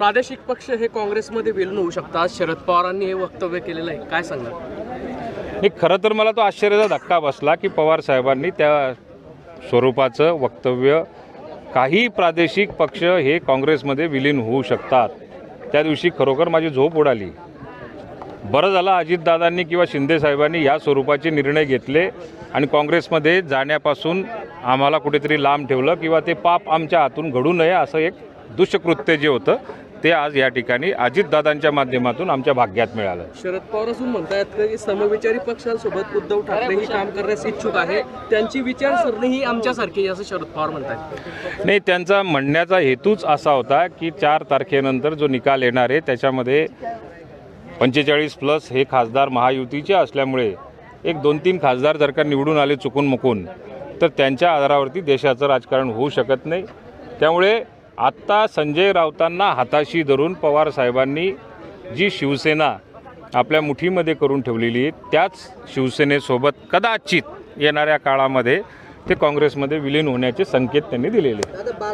प्रादेशिक पक्ष हे काँग्रेसमध्ये विलीन होऊ शकतात. शरद पवारांनी हे वक्तव्य केलेलं आहे. काय सांगणार? नाही खरं तर मला तो आश्चर्याचा धक्का बसला की पवार साहेबांनी त्या स्वरूपाचं वक्तव्य काही प्रादेशिक पक्ष हे काँग्रेसमध्ये विलीन होऊ शकतात. त्या दिवशी खरोखर माझी झोप उडाली. बरं झालं अजितदादांनी किंवा शिंदे साहेबांनी या स्वरूपाचे निर्णय घेतले आणि काँग्रेसमध्ये जाण्यापासून आम्हाला कुठेतरी लांब ठेवलं किंवा ते पाप आमच्या हातून घडू नये असं एक दुष्कृत्य जे होतं ते आज या ठिकाणी अजितदादांच्या माध्यमातून आमच्या भाग्यात मिळालं. शरद पवार असून म्हणतायत की समविचारी पक्षांसोबत उद्धव ठाकरे ही काम करण्यास इच्छुक आहे. त्यांची विचारसरणी ही आमच्यासारखी असं शरद पवार म्हणतात नाही त्यांचा म्हणण्याचा हेतूच असा होता की चार तारखेनंतर जो निकाल येणार आहे त्याच्यामध्ये पंचेचाळीस प्लस हे खासदार महायुतीचे असल्यामुळे एक दोन तीन खासदार जर का निवडून आले चुकून मुकून तर त्यांच्या आधारावरती देशाचं राजकारण होऊ शकत नाही. त्यामुळे आत्ता संजय राऊतांना हाताशी धरून पवार साहेबांनी जी शिवसेना आपल्या मुठीमध्ये करून ठेवलेली आहे त्याच शिवसेनेसोबत कदाचित येणाऱ्या काळामध्ये ते काँग्रेसमध्ये विलीन होण्याचे संकेत त्यांनी दिलेले